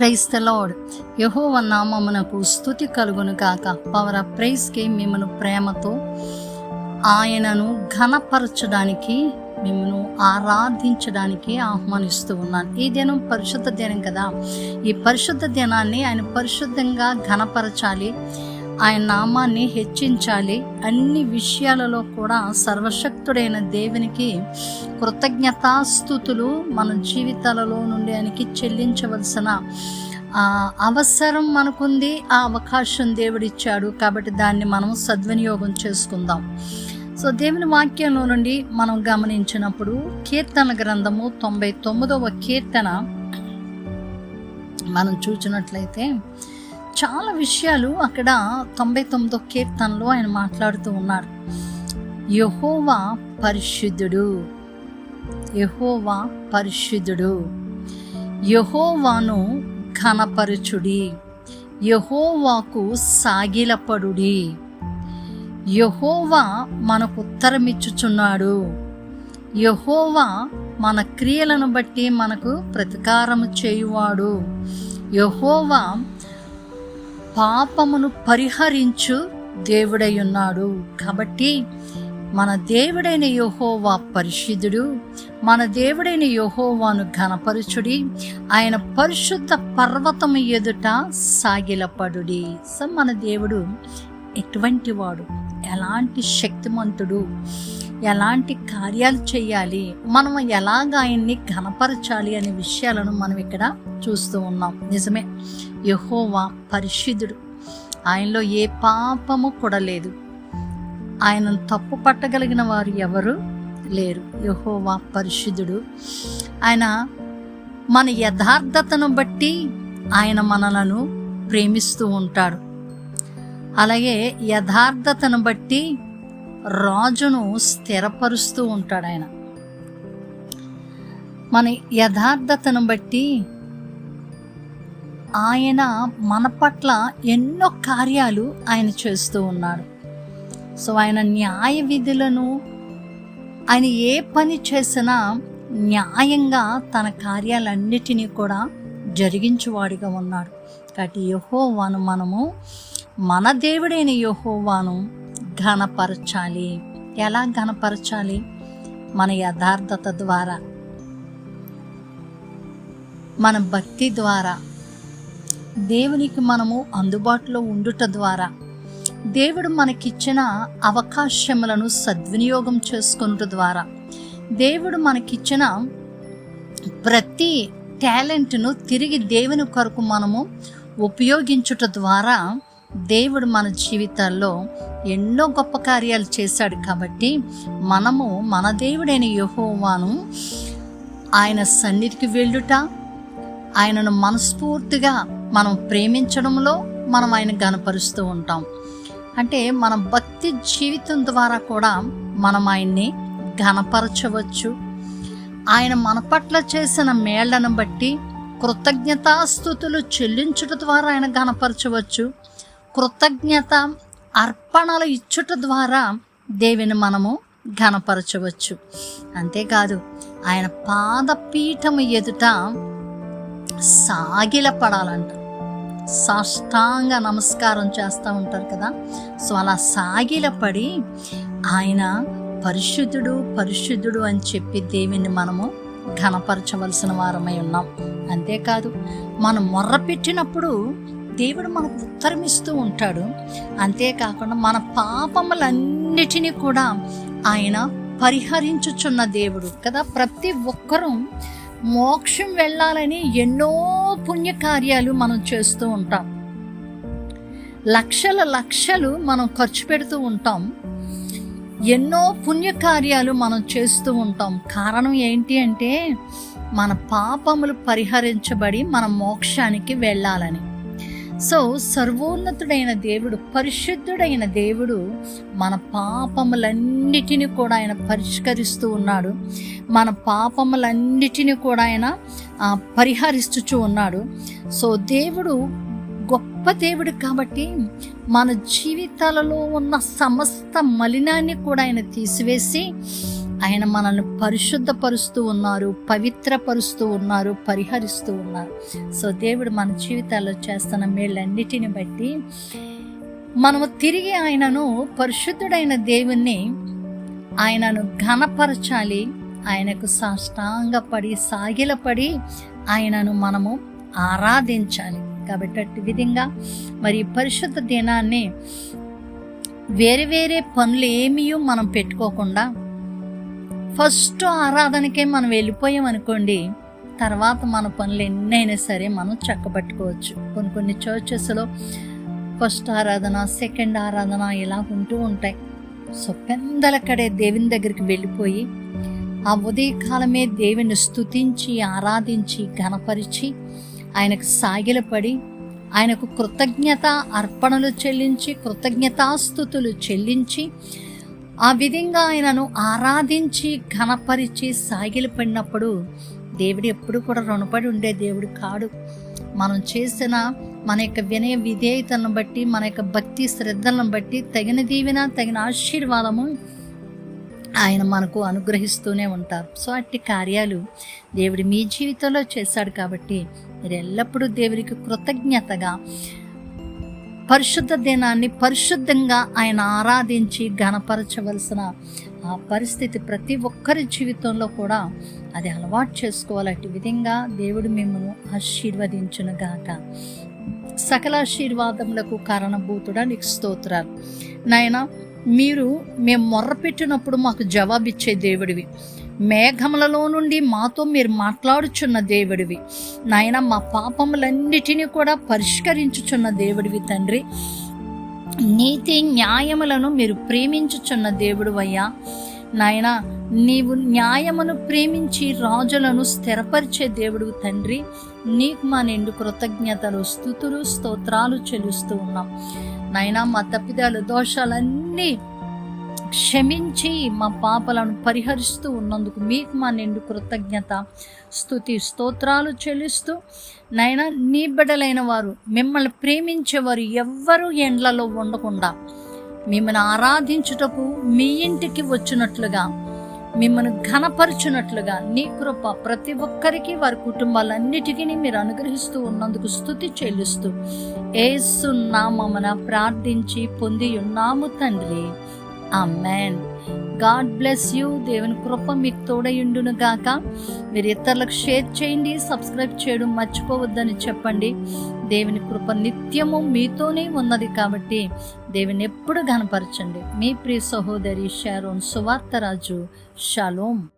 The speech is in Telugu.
క్రైస్త ద లార్డ్ యహోవ నామమునకు స్థుతి కలుగును కాక పవర్ ఆఫ్ ప్రైస్కి మిమ్మను ప్రేమతో ఆయనను ఘనపరచడానికి మిమ్మను ఆరాధించడానికి ఆహ్వానిస్తూ ఉన్నాను. ఈ దినం పరిశుద్ధ దినం కదా. ఈ పరిశుద్ధ దినాన్ని ఆయన పరిశుద్ధంగా ఘనపరచాలి. ఆయన నామాన్ని హెచ్చించాలి. అన్ని విషయాలలో కూడా సర్వశక్తుడైన దేవునికి కృతజ్ఞతాస్థుతులు మన జీవితాలలో నుండి ఆయనకి చెల్లించవలసిన అవసరం మనకుంది ఆ అవకాశం దేవుడిచ్చాడు. కాబట్టి దాన్ని మనం సద్వినియోగం చేసుకుందాం. సో దేవుని వాక్యంలో నుండి మనం గమనించినప్పుడు కీర్తన గ్రంథము తొంభై తొమ్మిదవ కీర్తన మనం చూచినట్లయితే చాలా విషయాలు అక్కడ తొంభై తొమ్మిదో కీర్తనలో ఆయన మాట్లాడుతూ ఉన్నారు. యహోవా పరిశుద్ధుడు. యహోవా పరిశుద్ధుడు. యహోవాను ఘనపరచుడి. యహోవాకు సాగిలపడుడి. యహోవా మనకు ఉత్తరమిచ్చుచున్నాడు. యహోవా మన క్రియలను బట్టి మనకు ప్రతికారం చేయువాడు. యహోవా పాపమును పరిహరించు దేవుడై ఉన్నాడు కాబట్టి మన దేవుడైన యహోవా పరిశుద్ధుడు మన దేవుడైన యహోవాను ఘనపరుచుడి ఆయన పరిశుద్ధ పర్వతము ఎదుట సాగిలపడుడి. సో మన దేవుడు ఎటువంటి వాడు? ఎలాంటి శక్తిమంతుడు? ఎలాంటి కార్యాలు చేయాలి మనం ఎలాగ ఆయన్ని ఘనపరచాలి అనే విషయాలను మనం ఇక్కడ చూస్తూ ఉన్నాం. నిజమే. యహోవా పరిశుద్ధుడు. ఆయనలో ఏ పాపము కూడా లేదు. ఆయనను తప్పు పట్టగలిగిన వారు ఎవరు లేరు. యహోవా పరిశుద్ధుడు. ఆయన మన యథార్థతను బట్టి ఆయన మనలను ప్రేమిస్తూ ఉంటాడు. అలాగే యథార్థతను బట్టి రాజును స్థిరపరుస్తూ ఉంటాడు ఆయన. మన యథార్థతను బట్టి ఆయన మన పట్ల ఎన్నో కార్యాలు ఆయన చేస్తూ ఉన్నాడు. సో ఆయన న్యాయ విధులను ఆయన ఏ పని చేసినా న్యాయంగా తన కార్యాలన్నిటినీ కూడా జరిగించువాడిగా ఉన్నాడు. కాబట్టి యహోవాను మనము మన దేవుడైన యహోవాను ఘనపరచాలి? ఎలా ఘనపరచాలి? మన యథార్థత ద్వారా మన భక్తి ద్వారా దేవునికి మనము అందుబాటులో ఉండుట ద్వారా దేవుడు మనకిచ్చిన అవకాశములను సద్వినియోగం చేసుకున్నట ద్వారా దేవుడు మనకిచ్చిన ప్రతి టాలెంట్ను తిరిగి దేవుని కొరకు మనము ఉపయోగించుట ద్వారా దేవుడు మన జీవితాల్లో ఎన్నో గొప్ప కార్యాలు చేశాడు కాబట్టి మనము మన దేవుడైన యహోవాను ఆయన సన్నిధికి వెళ్ళుట ఆయనను మనస్ఫూర్తిగా మనం ప్రేమించడంలో మనం ఆయన గనపరుస్తూ ఉంటాం. అంటే మన భక్తి జీవితం ద్వారా కూడా మనం ఆయన్ని ఘనపరచవచ్చు ఆయన మన పట్ల చేసిన మేళ్ళను బట్టి కృతజ్ఞతాస్థుతులు చెల్లించుట ద్వారా ఆయన ఘనపరచవచ్చు కృతజ్ఞత అర్పణలు ఇచ్చుట ద్వారా దేవిని మనము ఘనపరచవచ్చు. అంతేకాదు ఆయన పాదపీఠము ఎదుట సాగిలపడాలంట. సాష్టాంగ నమస్కారం చేస్తూ ఉంటారు కదా. సో అలా సాగిలపడి ఆయన పరిశుద్ధుడు పరిశుద్ధుడు అని చెప్పి దేవుని మనము ఘనపరచవలసిన వారమై ఉన్నాం. అంతేకాదు మనం మొర్రపెట్టినప్పుడు దేవుడు మనకు ఉత్తరమిస్తూ ఉంటాడు. అంతేకాకుండా మన పాపములన్నిటినీ కూడా ఆయన పరిహరించుచున్న దేవుడు కదా. ప్రతి ఒక్కరూ మోక్షం వెళ్ళాలని ఎన్నో పుణ్యకార్యాలు మనం చేస్తూ ఉంటాం. లక్షల లక్షలు మనం ఖర్చు పెడుతూ ఉంటాం. ఎన్నో పుణ్యకార్యాలు మనం చేస్తూ ఉంటాం. కారణం ఏంటి అంటే మన పాపములు పరిహరించబడి మన మోక్షానికి వెళ్ళాలని. సో సర్వోన్నతుడైన దేవుడు పరిశుద్ధుడైన దేవుడు మన పాపములన్నిటిని కూడా ఆయన పరిష్కరిస్తూ ఉన్నాడు. మన పాపములన్నిటిని కూడా ఆయన పరిహరిస్తూ ఉన్నాడు. సో దేవుడు గొప్ప దేవుడు కాబట్టి మన జీవితాలలో ఉన్న సమస్త మలినాన్ని కూడా ఆయన తీసివేసి ఆయన మనల్ని పరిశుద్ధపరుస్తూ ఉన్నారు పవిత్రపరుస్తూ ఉన్నారు పరిహరిస్తూ ఉన్నారు. సో దేవుడు మన జీవితాల్లో చేస్తున్న మేళ్ళన్నిటిని బట్టి మనము తిరిగి ఆయనను పరిశుద్ధుడైన దేవుణ్ణి ఆయనను ఘనపరచాలి ఆయనకు సాష్టాంగపడి సాగిలపడి ఆయనను మనము ఆరాధించాలి. కాబట్టి అట్టి విధంగా మరి పరిశుద్ధ దినాన్ని వేరే వేరే పనులు ఏమీ మనం పెట్టుకోకుండా ఫస్ట్ ఆరాధనకే మనం వెళ్ళిపోయాం అనుకోండి తర్వాత మన పనులు ఎన్నైనా సరే మనం చక్కబట్టుకోవచ్చు. కొన్ని కొన్ని చర్చెస్లో ఫస్ట్ ఆరాధన సెకండ్ ఆరాధన ఇలా ఉంటూ ఉంటాయి. సో పెందలక్కడే దేవుని దగ్గరికి వెళ్ళిపోయి ఆ ఉదయకాలమే దేవుని స్థుతించి ఆరాధించి ఘనపరిచి ఆయనకు సాగిలపడి ఆయనకు కృతజ్ఞత అర్పణలు చెల్లించి కృతజ్ఞతాస్థుతులు చెల్లించి ఆ విధంగా ఆయనను ఆరాధించి ఘనపరిచి సాగిలపడినప్పుడు దేవుడు ఎప్పుడు కూడా రుణపడి ఉండే దేవుడు కాడు. మనం చేసిన మన యొక్క వినయ విధేయతలను బట్టి మన యొక్క భక్తి శ్రద్ధలను బట్టి తగిన దీవెన తగిన ఆశీర్వాదము ఆయన మనకు అనుగ్రహిస్తూనే ఉంటారు. సో అట్టి కార్యాలు దేవుడు మీ జీవితంలో చేశాడు కాబట్టి మీరు ఎల్లప్పుడూ దేవుడికి కృతజ్ఞతగా పరిశుద్ధ దినాన్ని పరిశుద్ధంగా ఆయన ఆరాధించి ఘనపరచవలసిన ఆ పరిస్థితి ప్రతి ఒక్కరి జీవితంలో కూడా అది అలవాటు చేసుకోవాలంటే విధంగా దేవుడు మిమ్మల్ని ఆశీర్వదించునుగాక సకల ఆశీర్వాదములకు కారణభూతుడా నీకు స్తోత్రాలు. నాయన మీరు మేము మొర్రపెట్టినప్పుడు మాకు జవాబిచ్చే దేవుడివి. మేఘములలో నుండి మాతో మీరు మాట్లాడుచున్న దేవుడివి. నాయన మా పాపములన్నిటినీ కూడా పరిష్కరించుచున్న దేవుడివి తండ్రి. నీతి న్యాయములను మీరు ప్రేమించుచున్న దేవుడు అయ్యా నాయన నీవు న్యాయమును ప్రేమించి రాజులను స్థిరపరిచే దేవుడు తండ్రి. నీకు మా నిండు కృతజ్ఞతలు స్థుతులు స్తోత్రాలు చెల్లిస్తూ ఉన్నాం. నాయనా మా తప్పిదాలు దోషాలన్నీ క్షమించి మా పాపలను పరిహరిస్తూ ఉన్నందుకు మీకు మా నిండు కృతజ్ఞత స్థుతి స్తోత్రాలు చెల్లిస్తూ నైనా నీ బిడ్డలైన వారు మిమ్మల్ని ప్రేమించేవారు ఎవ్వరూ ఎండ్లలో ఉండకుండా మిమ్మల్ని ఆరాధించుటకు మీ ఇంటికి వచ్చినట్లుగా మిమ్మల్ని ఘనపరచునట్లుగా నీ కృప ప్రతి ఒక్కరికి వారి కుటుంబాలన్నిటికీ మీరు అనుగ్రహిస్తూ ఉన్నందుకు స్థుతి చెల్లిస్తూ ఏసున్నామన ప్రార్థించి పొంది ఉన్నాము తండ్రి. అమ్మాన్ గాడ్ బ్లెస్ యూ దేవుని కృప మీకు తోడయుండును గాక. మీరు ఇతరులకు షేర్ చేయండి సబ్స్క్రైబ్ చేయడం మర్చిపోవద్దని చెప్పండి. దేవుని కృప నిత్యము మీతోనే ఉన్నది కాబట్టి దేవుని ఎప్పుడు గనపరచండి మీ ప్రియ సహోదరి షారోన్ సువార్తరాజు షలోం